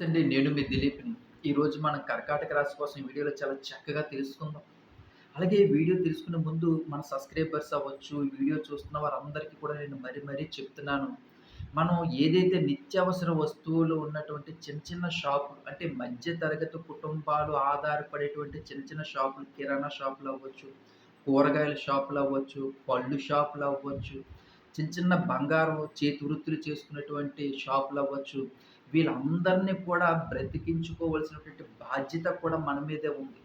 నమస్తే అండి నేను మీ దిలీప్ని. ఈరోజు మనం కర్కాటక రాశి కోసం ఈ వీడియోలో చాలా చక్కగా తెలుసుకుందాం. అలాగే ఈ వీడియో తెలుసుకునే ముందు మన సబ్స్క్రైబర్స్ అవ్వచ్చు ఈ వీడియో చూస్తున్న వారందరికీ కూడా నేను మరీ మరీ చెప్తున్నాను. మనం ఏదైతే నిత్యావసర వస్తువులు ఉన్నటువంటి చిన్న చిన్న షాపులు అంటే మధ్య తరగతి కుటుంబాలు ఆధారపడేటువంటి చిన్న చిన్న షాపులు కిరాణా షాపులు అవ్వచ్చు కూరగాయల షాపులు అవ్వచ్చు పళ్ళు షాపులు అవ్వచ్చు చిన్న చిన్న బంగారం చేతి వృత్తులు చేసుకునేటువంటి షాపులు అవ్వచ్చు వీళ్ళందరినీ కూడా బ్రతికించుకోవాల్సినటువంటి బాధ్యత కూడా మన మీదే ఉంది.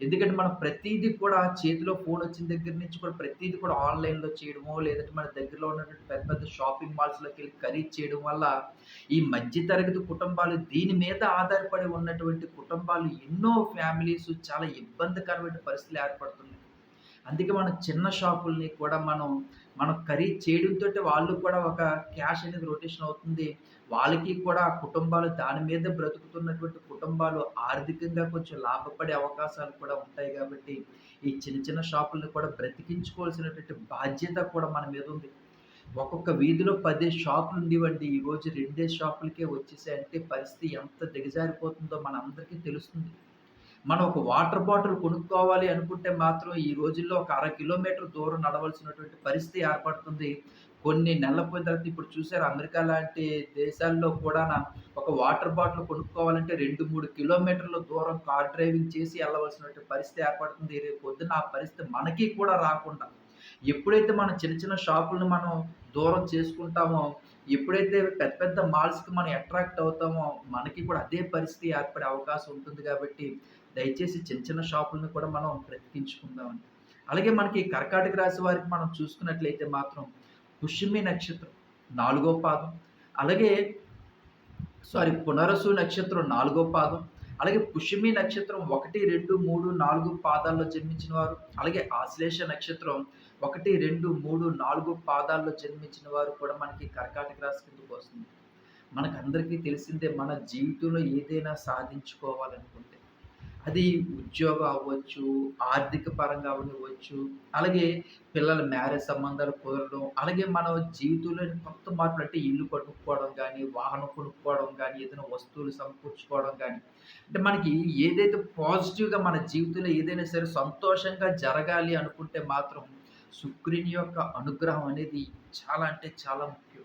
ఎందుకంటే మనం ప్రతీది కూడా చేతిలో ఫోన్ వచ్చిన దగ్గర నుంచి కూడా ప్రతీది కూడా ఆన్లైన్లో చేయడమో లేదంటే మన దగ్గరలో ఉన్నటువంటి పెద్ద పెద్ద షాపింగ్ మాల్స్లోకి వెళ్ళి ఖరీదు చేయడం వల్ల ఈ మధ్య తరగతి కుటుంబాలు దీని మీద ఆధారపడి ఉన్నటువంటి కుటుంబాలు ఎన్నో ఫ్యామిలీస్ చాలా ఇబ్బందికరమైన పరిస్థితులు ఏర్పడుతున్నాయి. అందుకే మనం చిన్న షాపుల్ని కూడా మనం మనం ఖరీదు చేయడంతో వాళ్ళు కూడా ఒక క్యాష్ అనేది రొటేషన్ అవుతుంది. వాళ్ళకి కూడా ఆ కుటుంబాలు దాని మీద బ్రతుకుతున్నటువంటి కుటుంబాలు ఆర్థికంగా కొంచెం లాభపడే అవకాశాలు కూడా ఉంటాయి కాబట్టి ఈ చిన్న చిన్న షాపుల్ని కూడా బ్రతికించుకోవాల్సినటువంటి బాధ్యత కూడా మన మీద ఉంది. ఒక్కొక్క వీధిలో పదే షాపులు ఉండేవండి. ఈరోజు రెండే షాపులకే వచ్చేసాయి అంటే పరిస్థితి ఎంత దిగజారిపోతుందో మన అందరికీ తెలుస్తుంది. మనం ఒక వాటర్ బాటిల్ కొనుక్కోవాలి అనుకుంటే మాత్రం ఈ రోజుల్లో ఒక అర కిలోమీటర్ దూరం నడవలసినటువంటి పరిస్థితి ఏర్పడుతుంది. కొన్ని నెలల పోయిన తర్వాత ఇప్పుడు చూసారు అమెరికా లాంటి దేశాల్లో కూడా ఒక వాటర్ బాటిల్ కొనుక్కోవాలంటే రెండు మూడు కిలోమీటర్ల దూరం కార్ డ్రైవింగ్ చేసి వెళ్ళవలసినటువంటి పరిస్థితి ఏర్పడుతుంది. రేపు పొద్దున్న ఆ పరిస్థితి మనకి కూడా రాకుండా ఎప్పుడైతే మనం చిన్న చిన్న షాపులను మనం దూరం చేసుకుంటామో ఎప్పుడైతే పెద్ద పెద్ద మాల్స్కి మనం అట్రాక్ట్ అవుతామో మనకి కూడా అదే పరిస్థితి ఏర్పడే అవకాశం ఉంటుంది కాబట్టి దయచేసి చిన్న చిన్న షాపులను కూడా మనం బ్రతికించుకుందామని అలాగే మనకి కర్కాటక రాశి వారికి మనం చూసుకున్నట్లయితే మాత్రం పుష్యమి నక్షత్రం నాలుగో పాదం. అలాగే సారీ పునరసు నక్షత్రం నాలుగో పాదం. అలాగే పుష్యమి నక్షత్రం ఒకటి రెండు మూడు నాలుగు పాదాల్లో జన్మించిన వారు అలాగే ఆశ్లేష నక్షత్రం ఒకటి రెండు మూడు నాలుగు పాదాల్లో జన్మించిన వారు కూడా మనకి కర్కాటక రాశి కిందకు వస్తుంది. మనకందరికీ తెలిసిందే మన జీవితంలో ఏదైనా సాధించుకోవాలనుకుంటే. అది ఉద్యోగం అవ్వచ్చు ఆర్థిక పరంగా అవ్వచ్చు అలాగే పిల్లల మ్యారేజ్ సంబంధాలు కుదరడం అలాగే మన జీవితంలో కొత్త మార్పులు అంటే ఇల్లు కొనుక్కోవడం కానీ వాహనం కొనుక్కోవడం కానీ ఏదైనా వస్తువులు సమకూర్చుకోవడం కానీ అంటే మనకి ఏదైతే పాజిటివ్గా మన జీవితంలో ఏదైనా సరే సంతోషంగా జరగాలి అనుకుంటే మాత్రం శుక్రుని యొక్క అనుగ్రహం అనేది చాలా అంటే చాలా ముఖ్యం.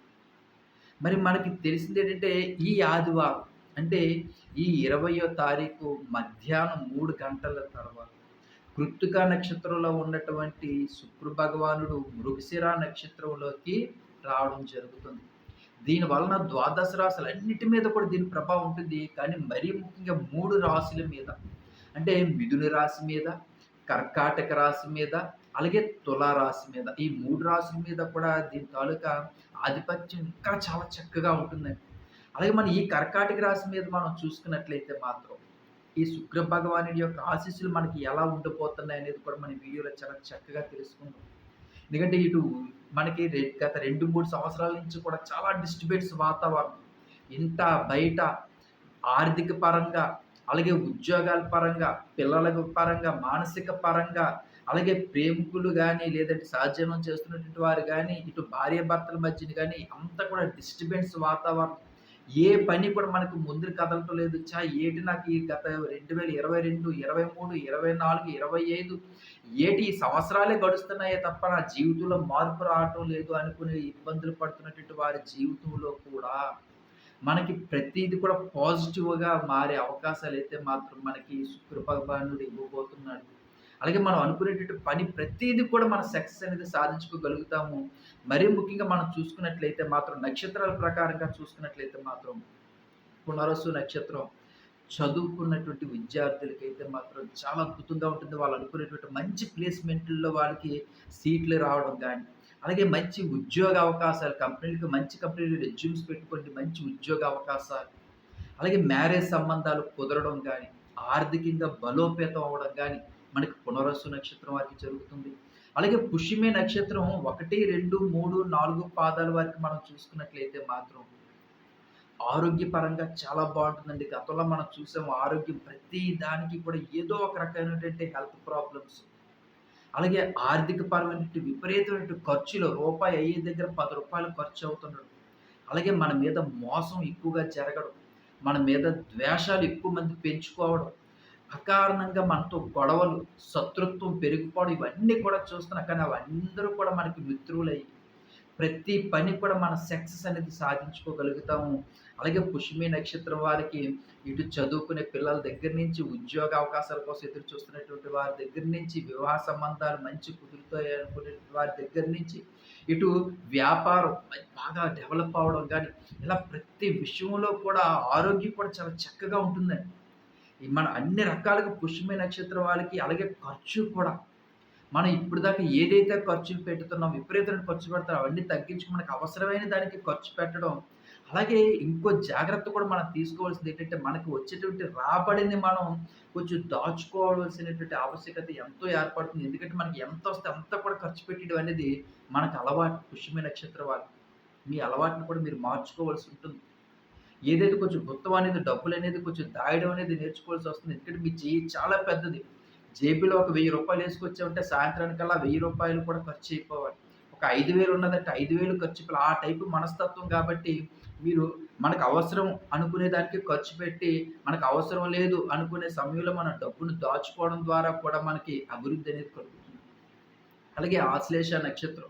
మరి మనకి తెలిసింది ఏంటంటే ఈ ఆదివారం అంటే ఈ ఇరవయో తారీఖు మధ్యాహ్నం మూడు గంటల తర్వాత కృత్తిక నక్షత్రంలో ఉన్నటువంటి శుక్ర భగవానుడు మృగశిర నక్షత్రంలోకి రావడం జరుగుతుంది. దీని వలన ద్వాదశ రాశులు అన్నిటి మీద కూడా దీని ప్రభావం ఉంటుంది. కానీ మరీ ముఖ్యంగా మూడు రాశుల మీద అంటే మిథున రాశి మీద కర్కాటక రాశి మీద అలాగే తులారాశి మీద ఈ మూడు రాశుల మీద కూడా దీని తాలూకా ఆధిపత్యం ఇంకా చాలా చక్కగా ఉంటుందండి. అలాగే మనం ఈ కర్కాటక రాశి మీద మనం చూసుకున్నట్లయితే మాత్రం ఈ శుక్ర భగవానుడి యొక్క ఆశీస్సులు మనకి ఎలా ఉండిపోతున్నాయి అనేది కూడా మన వీడియోలో చాలా చక్కగా తెలుసుకుందాం. ఎందుకంటే ఇటు మనకి గత రెండు మూడు సంవత్సరాల నుంచి కూడా చాలా డిస్టర్బెన్స్ వాతావరణం. ఇంత బయట ఆర్థిక పరంగా అలాగే ఉద్యోగాల పరంగా పిల్లల పరంగా మానసిక పరంగా అలాగే ప్రేమికులు కానీ లేదంటే సహజీవనం చేస్తున్నటువంటి వారు కానీ ఇటు భార్య భర్తల మధ్యన కానీ అంతా కూడా డిస్టర్బెన్స్ వాతావరణం. ఏ పని కూడా మనకు ముందు కదలటం లేదు. చా ఏటి నాకు ఈ గత రెండు వేల ఇరవై రెండు ఇరవై మూడు ఇరవై నాలుగు ఇరవై ఐదు ఏటి సంవత్సరాలే గడుస్తున్నాయే తప్ప నా జీవితంలో మార్పు రావటం లేదు అనుకునే ఇబ్బందులు పడుతున్నటువంటి వారి జీవితంలో కూడా మనకి ప్రతిది కూడా పాజిటివ్గా మారే అవకాశాలు అయితే మాత్రం మనకి శుక్ర భగవానుడు ఇవ్వబోతున్నాడు. అలాగే మనం అనుకునేటువంటి పని ప్రతిదీ కూడా మన సక్సెస్ అనేది సాధించుకోగలుగుతాము. మరీ ముఖ్యంగా మనం చూసుకున్నట్లయితే మాత్రం నక్షత్రాల ప్రకారంగా చూసుకున్నట్లయితే మాత్రం పునరసు నక్షత్రం చదువుకున్నటువంటి విద్యార్థులకైతే మాత్రం చాలా అద్భుతంగా ఉంటుంది. వాళ్ళు అనుకునేటువంటి మంచి ప్లేస్మెంట్లో వాళ్ళకి సీట్లు రావడం కానీ అలాగే మంచి ఉద్యోగ అవకాశాలు కంపెనీలకు మంచి కంపెనీలు రెజ్యూమ్స్ పెట్టుకోండి మంచి ఉద్యోగ అవకాశాలు అలాగే మ్యారేజ్ సంబంధాలు కుదరడం కానీ ఆర్థికంగా బలోపేతం అవ్వడం కానీ మనకి పునరస్సు నక్షత్రం వారికి జరుగుతుంది. అలాగే పుష్యమే నక్షత్రం ఒకటి రెండు మూడు నాలుగు పాదాల వారికి మనం చూసుకున్నట్లయితే మాత్రం ఆరోగ్యపరంగా చాలా బాగుంటుందండి. గతంలో మనం చూసాము ఆరోగ్యం ప్రతి దానికి కూడా ఏదో ఒక రకమైనటువంటి హెల్త్ ప్రాబ్లమ్స్. అలాగే ఆర్థిక పరమైనటువంటి విపరీతమైన ఖర్చులు రూపాయి అయ్యే దగ్గర పది రూపాయలు ఖర్చు అవుతున్నాడు అలాగే మన మీద మోసం ఎక్కువగా జరగడం. మన మీద ద్వేషాలు ఎక్కువ మంది పెంచుకోవడం. అకారణంగా మనతో గొడవలు శత్రుత్వం పెరిగిపోవడం ఇవన్నీ కూడా చూస్తున్నాం. కానీ అవన్నీ కూడా మనకి మిత్రులయ్యి ప్రతి పని కూడా మన సక్సెస్ అనేది సాధించుకోగలుగుతాము. అలాగే పుష్మి నక్షత్రం వారికి ఇటు చదువుకునే పిల్లల దగ్గర నుంచి ఉద్యోగ అవకాశాల కోసం ఎదురు చూస్తున్నటువంటి వారి దగ్గర నుంచి వివాహ సంబంధాలు మంచి కుదురుతాయి అనుకునే వారి దగ్గర నుంచి ఇటు వ్యాపారం బాగా డెవలప్ అవ్వడం కానీ ఇలా ప్రతి విషయంలో కూడా ఆరోగ్యం కూడా చాలా చక్కగా ఉంటుందండి. మన అన్ని రకాలుగా పుష్యమి నక్షత్రం వాళ్ళకి అలాగే ఖర్చు కూడా. మనం ఇప్పుడు దాకా ఏదైతే ఖర్చులు పెడుతున్నాం విపరీతమైన ఖర్చు పెడతాం అవన్నీ తగ్గించి మనకు అవసరమైన దానికి ఖర్చు పెట్టడం. అలాగే ఇంకో జాగ్రత్త కూడా మనం తీసుకోవాల్సింది ఏంటంటే మనకు వచ్చేటువంటి రాబడిని మనం కొంచెం దాచుకోవాల్సినటువంటి ఆవశ్యకత ఎంతో ఏర్పడుతుంది. ఎందుకంటే మనకి ఎంత వస్తే అంత కూడా ఖర్చు పెట్టడం అనేది మనకు అలవాటు పుష్యమి నక్షత్రం వాళ్ళు మీ అలవాటును కూడా మీరు మార్చుకోవాల్సి ఉంటుంది. ఏదైతే కొంచెం గుత్తం అనేది డబ్బులు అనేది కొంచెం దాయడం అనేది నేర్చుకోవాల్సి వస్తుంది. ఎందుకంటే మీ చేయి చాలా పెద్దది. జేబీలో ఒక వెయ్యి రూపాయలు వేసుకొచ్చామంటే సాయంత్రానికల్లా వెయ్యి రూపాయలు కూడా ఖర్చు అయిపోవాలి. ఒక ఐదు వేలు ఉన్నదంటే ఐదు వేలు ఖర్చు ఆ టైపు మనస్తత్వం కాబట్టి మీరు మనకు అవసరం అనుకునే దానికి ఖర్చు పెట్టి మనకు అవసరం లేదు అనుకునే సమయంలో మన డబ్బును దాచుకోవడం ద్వారా కూడా మనకి అభివృద్ధి అనేది కలుగుతుంది. అలాగే ఆశ్లేష నక్షత్రం.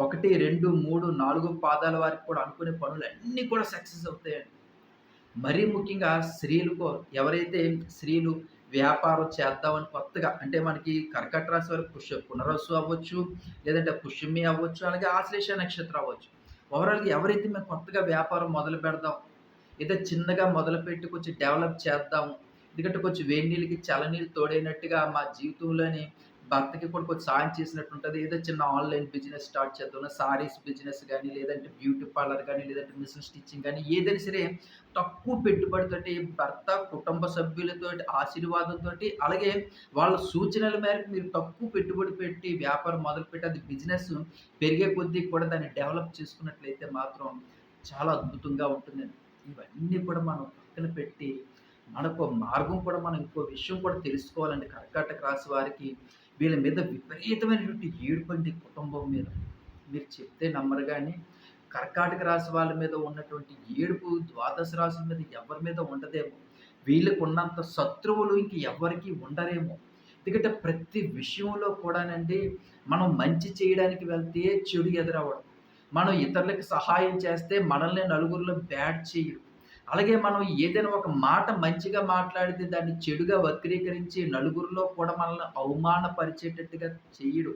ఒకటి రెండు మూడు నాలుగు పాదాల వారికి కూడా అనుకునే పనులు అన్నీ కూడా సక్సెస్ అవుతాయండి. మరీ ముఖ్యంగా స్త్రీలకు ఎవరైతే స్త్రీలు వ్యాపారం చేద్దామని కొత్తగా అంటే మనకి కర్కట రాశి వారికి పుష్య పునరస్సు అవ్వచ్చు లేదంటే పుష్యమి అవ్వచ్చు అలాగే ఆశ్లేష నక్షత్రం అవ్వచ్చు. ఓవరాల్గా ఎవరైతే మేము కొత్తగా వ్యాపారం మొదలు పెడదాం ఏదో చిన్నగా మొదలుపెట్టి కొంచెం డెవలప్ చేద్దాము ఎందుకంటే కొంచెం వేడి నీళ్ళకి చలనీళ్ళు తోడైనట్టుగా మా జీవితంలోని భర్తకి కూడా కొంచెం సాయం చేసినట్టు ఉంటుంది ఏదో చిన్న ఆన్లైన్ బిజినెస్ స్టార్ట్ చేద్దాం సారీస్ బిజినెస్ కానీ లేదంటే బ్యూటీ పార్లర్ కానీ లేదంటే మిషన్ స్టిచ్చింగ్ కానీ ఏదైనా సరే తక్కువ పెట్టుబడితోటి భర్త కుటుంబ సభ్యులతో ఆశీర్వాదంతో అలాగే వాళ్ళ సూచనల మేరకు మీరు తక్కువ పెట్టుబడి పెట్టి వ్యాపారం మొదలుపెట్టి అది బిజినెస్ పెరిగే కొద్దీ కూడా దాన్ని డెవలప్ చేసుకున్నట్లయితే మాత్రం చాలా అద్భుతంగా ఉంటుందండి ఇవన్నీ కూడా మనం పక్కన పెట్టి మనకు మార్గం కూడా మనం ఇంకో విషయం కూడా తెలుసుకోవాలండి. కర్కాటక రాశి వారికి వీళ్ళ మీద విపరీతమైనటువంటి ఏడుపండి కుటుంబం మీద. మీరు చెప్తే నమ్మరు కానీ కర్కాటక రాశి వాళ్ళ మీద ఉన్నటువంటి ఏడుపు ద్వాదశ రాశుల మీద ఎవరి మీద ఉండదేమో. వీళ్ళకు ఉన్నంత శత్రువులు ఇంక ఎవరికి ఉండరేమో. ఎందుకంటే ప్రతి విషయంలో కూడానండి మనం మంచి చేయడానికి వెళ్తే చెడు ఎదురవ్వడం. మనం ఇతరులకు సహాయం చేస్తే మనల్ని నలుగురిలో బ్యాడ్ చేయడం. అలాగే మనం ఏదైనా ఒక మాట మంచిగా మాట్లాడితే దాన్ని చెడుగా వక్రీకరించి నలుగురిలో కూడా మనల్ని అవమానపరిచేటట్టుగా చేయడు.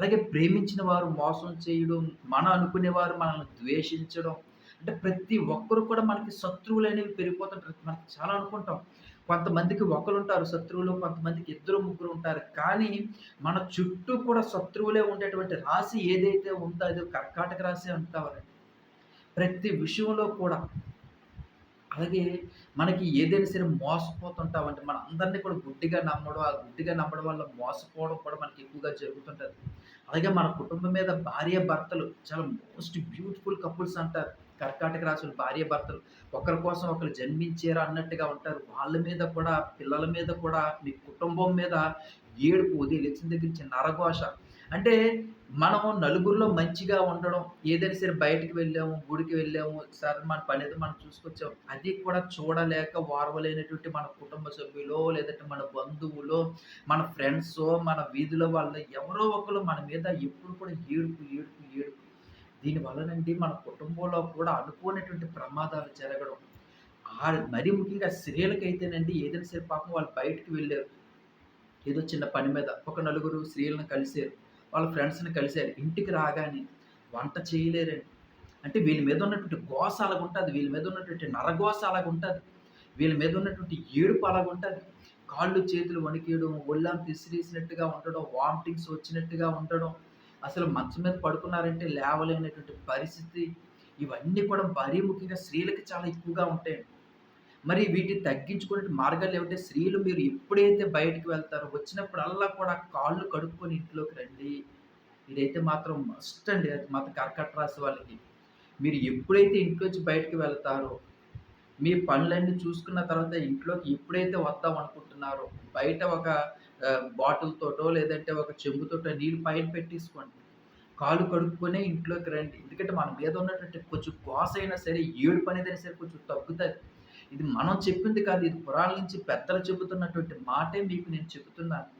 అలాగే ప్రేమించిన వారు మోసం చేయడం మన అనుకునేవారు మనల్ని ద్వేషించడం. అంటే ప్రతి ఒక్కరు కూడా మనకి శత్రువులు అనేవి పెరిగిపోతుంటారు. మనకి చాలా అనుకుంటాం. కొంతమందికి ఒకరు ఉంటారు శత్రువులు కొంతమందికి ఇద్దరు ముగ్గురు ఉంటారు. కానీ మన చుట్టూ కూడా శత్రువులే ఉండేటువంటి రాశి ఏదైతే ఉందో అది కర్కాటక రాశి అంటారు. ప్రతి విషయంలో కూడా అలాగే మనకి ఏదైనా సరే మోసపోతుంటాం అంటే మన అందరినీ కూడా గుడ్డిగా నమ్మడం ఆ గుడ్డిగా నమ్మడం వల్ల మోసపోవడం కూడా మనకి ఎక్కువగా జరుగుతుంటుంది. అలాగే మన కుటుంబం మీద భార్య భర్తలు చాలా మోస్ట్ బ్యూటిఫుల్ కపుల్స్ అంటారు. కర్కాటక రాసులు భార్య భర్తలు. ఒకరి కోసం ఒకరు జన్మించారు అన్నట్టుగా ఉంటారు. వాళ్ళ మీద కూడా పిల్లల మీద కూడా మీ కుటుంబం మీద ఏడుపు ఉదయం లేచిన దగ్గర చిన్న నరఘోష. అంటే మనము నలుగురిలో మంచిగా ఉండడం ఏదైనా సరే బయటికి వెళ్ళాము గుడికి వెళ్ళాము సరే మన పని అయితే మనం చూసుకొచ్చాము అది కూడా చూడలేక వారవలేనటువంటి మన కుటుంబ సభ్యులో లేదంటే మన బంధువులో మన ఫ్రెండ్స్ మన వీధిలో వాళ్ళ ఎవరో ఒకరు మన మీద ఎప్పుడు కూడా ఏడుపు ఏడుపు ఏడుపు. దీనివల్లనండి మన కుటుంబంలో కూడా అనుకోనటువంటి ప్రమాదాలు జరగడం. మరీ ముఖ్యంగా స్త్రీలకైతేనండి ఏదైనా సరే పాపం వాళ్ళు బయటకు వెళ్ళారు. ఏదో చిన్న పని మీద ఒక నలుగురు స్త్రీలను కలిశారు. వాళ్ళ ఫ్రెండ్స్ని కలిశారు. ఇంటికి రాగానే వంట చేయలేరండి. అంటే వీళ్ళ మీద ఉన్నటువంటి గోస అలాగుంటుంది వీళ్ళ మీద ఉన్నటువంటి నరగోస అలాగుంటుంది వీళ్ళ మీద ఉన్నటువంటి ఏడుపు అలాగుంటుంది. కాళ్ళు చేతులు వణికేయడం ఒళ్ళం తిసిరేసినట్టుగా ఉండడం వామిటింగ్స్ వచ్చినట్టుగా ఉండడం. అసలు మంచం మీద పడుకున్నారంటే లేవలేనటువంటి పరిస్థితి. ఇవన్నీ కూడా మరీ ముఖ్యంగా స్త్రీలకి చాలా ఎక్కువగా ఉంటాయండి. మరి వీటిని తగ్గించుకునే మార్గాలు ఏమిటంటే స్త్రీలు మీరు ఎప్పుడైతే బయటికి వెళ్తారో వచ్చినప్పుడల్లా కూడా కాళ్ళు కడుక్కొని ఇంట్లోకి రండి. ఇదైతే మాత్రం మస్ట్ అండి. అది మాత్రం కర్కట రాసి వాళ్ళకి. మీరు ఎప్పుడైతే ఇంట్లోంచి బయటకు వెళ్తారో మీ పనులన్నీ చూసుకున్న తర్వాత ఇంట్లోకి ఎప్పుడైతే వద్దాం అనుకుంటున్నారో బయట ఒక బాటిల్తోటో లేదంటే ఒక చెంబుతోటో నీళ్ళు పైన పెట్టేసుకోండి. కాలు కడుక్కునే ఇంట్లోకి రండి. ఎందుకంటే మన మీద ఉన్నటువంటి కొంచెం కోస అయినా సరే ఏడు పని అయినా సరే కొంచెం తగ్గుతుంది. ఇది మనం చెప్పింది కాదు. ఇది పురాణ నుంచి పెద్దలు చెబుతున్నటువంటి మాటే మీకు నేను చెబుతున్నాను.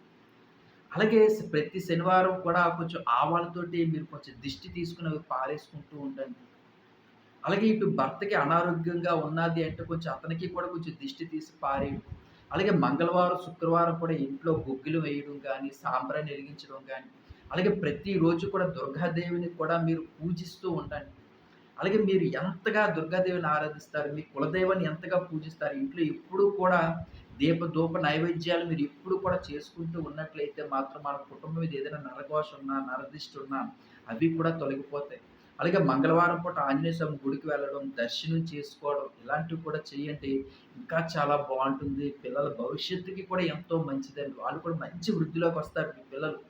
అలాగే ప్రతి శనివారం కూడా కొంచెం ఆవాలతోటి మీరు కొంచెం దిష్టి తీసుకుని అవి పారేసుకుంటూ ఉండండి. అలాగే ఇటు భర్తకి అనారోగ్యంగా ఉన్నది అంటే కొంచెం అతనికి కూడా కొంచెం దిష్టి తీసి పారేయడం. అలాగే మంగళవారం, శుక్రవారం కూడా ఇంట్లో బొగ్గులు వేయడం కానీ సాంబ్రాన్ని వెలిగించడం కానీ అలాగే ప్రతిరోజు కూడా దుర్గాదేవిని కూడా మీరు పూజిస్తూ ఉండండి. అలాగే మీరు ఎంతగా దుర్గాదేవిని ఆరాధిస్తారు, మీ కులదైవాన్ని ఎంతగా పూజిస్తారు, ఇంట్లో ఎప్పుడూ కూడా దీప, ధూప నైవేద్యాలు మీరు ఎప్పుడు కూడా చేసుకుంటూ ఉన్నట్లయితే మాత్రం మన కుటుంబం మీద ఏదైనా నరఘోష ఉన్నా, నరదిష్టి ఉన్నా అవి కూడా తొలగిపోతాయి. అలాగే మంగళవారం పూట ఆంజనేయ స్వామి గుడికి వెళ్ళడం, దర్శనం చేసుకోవడం ఇలాంటివి కూడా చేయండి. ఇంకా చాలా బాగుంటుంది పిల్లల భవిష్యత్తుకి కూడా ఎంతో మంచిదండి. వాళ్ళు కూడా మంచి వృద్ధిలోకి వస్తారు మీ పిల్లలు.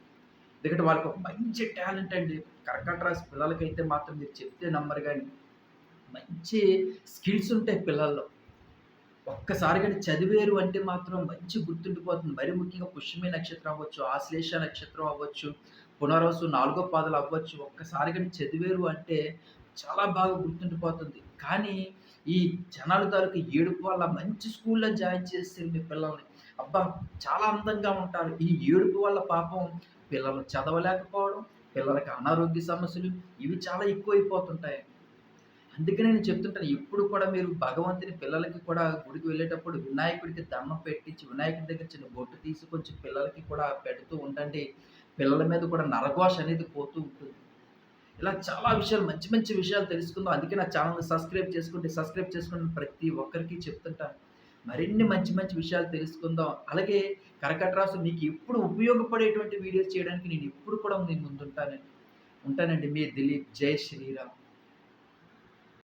ఎందుకంటే వాళ్ళకి ఒక మంచి టాలెంట్ అండి. కర్కాటక రాశి పిల్లలకైతే మాత్రం మీరు చెప్తే నమ్మరు కానీ మంచి స్కిల్స్ ఉంటాయి పిల్లల్లో. ఒక్కసారి కానీ చదివేరు అంటే మాత్రం మంచి గుర్తుండిపోతుంది. మరి ముఖ్యంగా పుష్యమి నక్షత్రం అవ్వచ్చు, ఆశ్లేష నక్షత్రం అవ్వచ్చు, పునర్వసు నాలుగో పాదలు అవ్వచ్చు. ఒక్కసారి కానీ చదివేరు అంటే చాలా బాగా గుర్తుండిపోతుంది. కానీ ఈ జనాల తాలూకు ఏడుపు వల్ల మంచి స్కూల్‌లో జాయిన్ చేసేయండి మీ పిల్లల్ని. అబ్బా! చాలా అందంగా ఉంటారు. ఈ ఏడుపు వల్ల పాపం పిల్లలు చదవలేకపోవడం, పిల్లలకి అనారోగ్య సమస్యలు ఇవి చాలా ఎక్కువైపోతుంటాయి. అందుకే నేను చెప్తుంటాను ఎప్పుడు కూడా మీరు భగవంతుని పిల్లలకి కూడా గుడికి వెళ్ళేటప్పుడు వినాయకుడికి దండం పెట్టించి, వినాయకుడి దగ్గర చిన్న బొట్టు తీసి కొంచెం పిల్లలకి కూడా పెడుతూ ఉండండి. పిల్లల మీద కూడా నరఘోష అనేది పోతూ ఉంటుంది. ఇలా చాలా విషయాలు మంచి మంచి విషయాలు తెలుసుకుందాం. అందుకే నా ఛానల్ని సబ్స్క్రైబ్ చేసుకోండి. సబ్స్క్రైబ్ చేసుకున్న ప్రతి ఒక్కరికి చెప్తుంటాను. మరిన్ని మంచి మంచి విషయాలు తెలుసుకుందాం. అలాగే కర్కాటక రాశి మీకు ఎప్పుడు ఉపయోగపడేటువంటి వీడియోస్ చేయడానికి నేను ఎప్పుడు కూడా మీ ముందుంటానండి. ఉంటానండి. మీ దిలీప్. జై శ్రీరామ్.